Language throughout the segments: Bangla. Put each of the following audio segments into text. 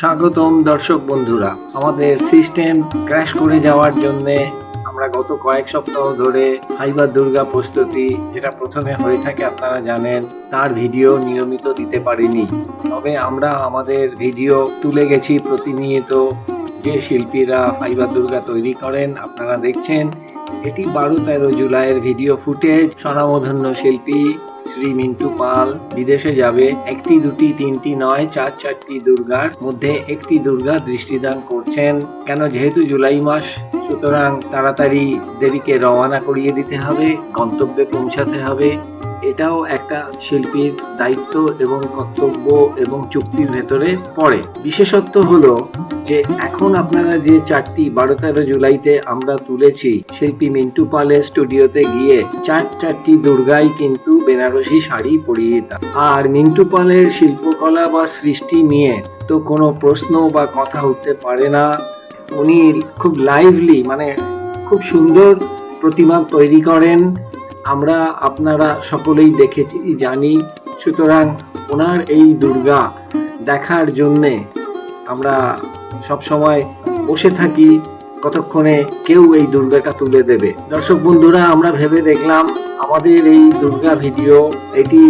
স্বাগতম দর্শক বন্ধুরা। আমাদের সিস্টেম ক্র্যাশ করে যাওয়ার জন্যে আমরা গত কয়েক সপ্তাহ ধরে ফাইবার দুর্গা প্রস্তুতি, যেটা প্রথমে হয়ে থাকে আপনারা জানেন, তার ভিডিও নিয়মিত দিতে পারিনি। তবে আমরা আমাদের ভিডিও তুলে গেছি প্রতিনিয়ত যে শিল্পীরা ফাইবার দুর্গা তৈরি করেন, আপনারা দেখছেন। এটি বারো তেরো জুলাইয়ের ভিডিও ফুটেজ। স্বনামধন্য শিল্পী শ্রী মিন্টু পাল। বিদেশে যাবে একটি দুটি তিনটি নয় চার চারটি দুর্গার মধ্যে একটি দুর্গা দৃষ্টিদান করছেন। কেন যেহেতু জুলাই মাস, সুতরাং তাড়াতাড়ি দেবীকে রওনা করিয়ে দিতে হবে, গন্তব্যে পৌঁছাতে হবে। এটাও একটা শিল্পীর দায়িত্ব এবং কর্তব্য এবং চুক্তির ভেতরে পড়ে। বিশেষত্ব হলো যে এখন আপনারা যে চারটি বারো তেরো জুলাইতে আমরা তুলেছি, শিল্পী মিন্টু পালের স্টুডিওতে গিয়ে চার চারটি দুর্গাই কিন্তু বেনারসি শাড়ি পরিয়ে দেন। আর মিন্টু পালের শিল্পকলা বা সৃষ্টি নিয়ে তো কোনো প্রশ্ন বা কথা উঠতে পারে না। উনি খুব লাইভলি মানে খুব সুন্দর প্রতিমা তৈরি করেন। আমরা আপনারা সকলেই দেখেছি, জানি। সুতরাং ওনার এই দুর্গা দেখার জন্যে আমরা সব সময় বসে থাকি, কতক্ষণে কেউ এই দুর্গাটা তুলে দেবে। দর্শক বন্ধুরা, আমরা ভেবে দেখলাম আমাদের এই দুর্গা ভিডিও, এটি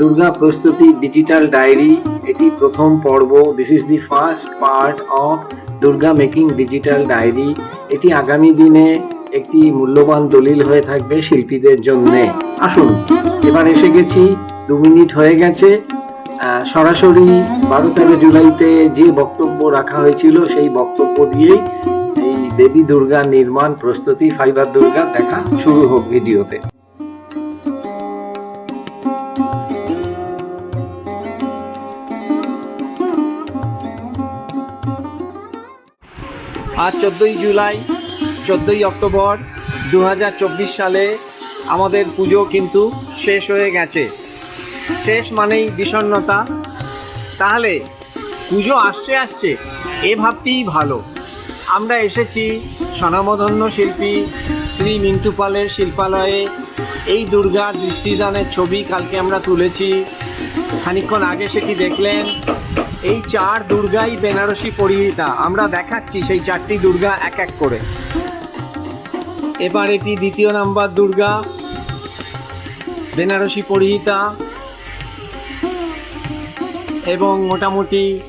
দুর্গা প্রস্তুতি ডিজিটাল ডায়েরি, এটি প্রথম পর্ব। This is the first part of Durga making digital diary. এটি আগামী দিনে একটি মূল্যবান দলিল হয়ে থাকবে শিল্পীদের জন্যে। আসুন, এবার এসে গেছি, দু মিনিট হয়ে গেছে। সরাসরি বারো তেরো জুলাইতে যে বক্তব্য রাখা হয়েছিল, সেই বক্তব্য দিয়েই এই দেবী দুর্গা নির্মাণ প্রস্তুতি, ফাইবার দুর্গা দেখা শুরু হোক ভিডিওতে। আজ চোদ্দোই জুলাই চোদ্দোই অক্টোবর দু হাজার চব্বিশ সালে আমাদের পুজো কিন্তু শেষ হয়ে গেছে। শেষ মানেই বিষণ্ণতা। তাহলে পুজো আসছে আসছে, এ ভাবতেই ভালো। আমরা এসেছি স্বনামধন্য শিল্পী শ্রী মিন্টু পালের শিল্পালয়ে। এই দুর্গার দৃষ্টিদানের ছবি কালকে আমরা তুলেছি। খানিকক্ষণ আগে সেটি দেখলেন? এই চার দুর্গাই বেনারসি পরিহিতা। আমরা দেখাচ্ছি সেই চারটি দুর্গা এক এক করে। এবার এটি দ্বিতীয় নাম্বার, দুর্গা। বেনারসি পরিহিতা। এবং মোটামুটি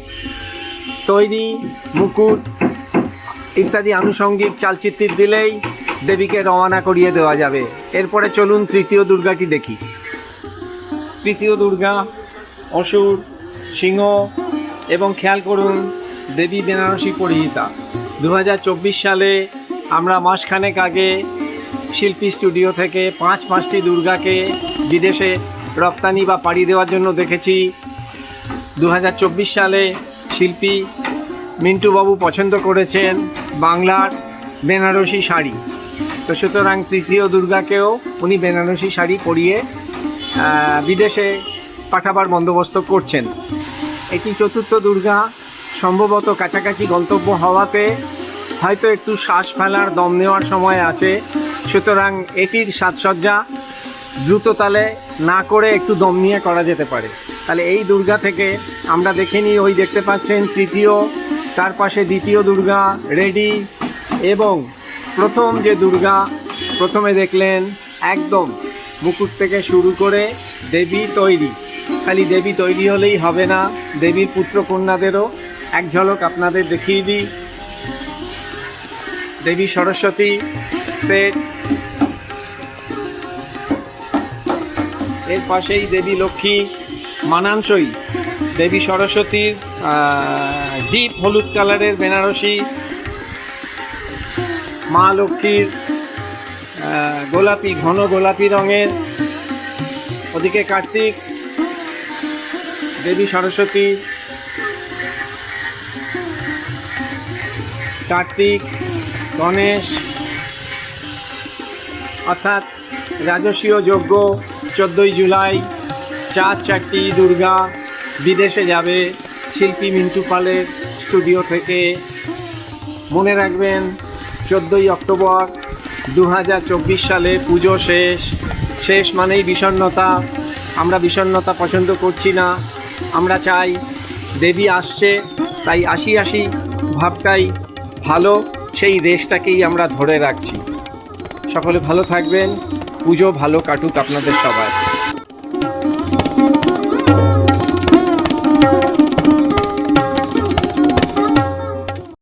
তৈরি, মুকুট ইত্যাদি আনুষঙ্গিক চালচিত্র দিলেই দেবীকে রওনা করিয়ে দেওয়া যাবে। এরপরে চলুন তৃতীয় দুর্গাটি দেখি। তৃতীয় দুর্গা, অসুর, সিংহ এবং খেয়াল করুন, দেবী বেনারসি পরিহিতা। দু হাজার চব্বিশ সালে আমরা মাসখানেক আগে শিল্পী স্টুডিও থেকে পাঁচ পাঁচটি দুর্গাকে বিদেশে রপ্তানি বা পাড়ি দেওয়ার জন্য দেখেছি। দু হাজার চব্বিশ সালে শিল্পী মিন্টুবাবু পছন্দ করেছেন বাংলার বেনারসি শাড়ি। তো সুতরাং তৃতীয় দুর্গাকেও উনি বেনারসি শাড়ি পরিয়ে বিদেশে পাঠাবার বন্দোবস্ত করছেন। এটি চতুর্থ দুর্গা সম্ভবত কাছাকাছি গন্তব্য হওয়াতে হয়তো একটু শ্বাস ফেলার দম নেওয়ার সময় আছে। সুতরাং এটির সাজসজ্জা দ্রুত তালে না করে একটু দম নিয়ে করা যেতে পারে। তাহলে এই দুর্গা থেকে আমরা দেখে নিই, ওই দেখতে পাচ্ছেন তৃতীয়, তার পাশে দ্বিতীয় দুর্গা, রেডি, এবং প্রথম যে দুর্গা, প্রথমে দেখলেন একদম মুকুট থেকে শুরু করে দেবী তৈরি। খালি দেবী তৈরি হলেই হবে না, দেবীর পুত্র কন্যাদেরও এক ঝলক আপনাদের দেখিয়ে দিই। দেবী সরস্বতী সেট এর পাশেই দেবী লক্ষ্মী মানানসই, দেবী সরস্বতীর ডিপ হলুদ কালারের বেনারসি, মা লক্ষ্মীর গোলাপি, ঘন গোলাপি রঙের। ওদিকে কার্তিক, দেবী সরস্বতী, কার্তিক গণেশ, অর্থাৎ রাজস্বীয় যজ্ঞ, চোদ্দোই জুলাই চার চারটি দুর্গা, বিদেশে যাবে, শিল্পী মিন্টু পালের স্টুডিও থেকে। মনে রাখবেন, চোদ্দোই অক্টোবর দু হাজার চব্বিশ সালে পুজো শেষ। শেষ মানেই বিষণ্ণতা। আমরা বিষণ্ণতা পছন্দ করছি না। আমরা চাই দেবী আসছে, তাই আশি আশি ভাবটাই ভালো। সেই রেসটাকেই আমরা ধরে রাখছি। সকলে ভালো থাকবেন। পুজো ভালো কাটুক আপনাদের সবার।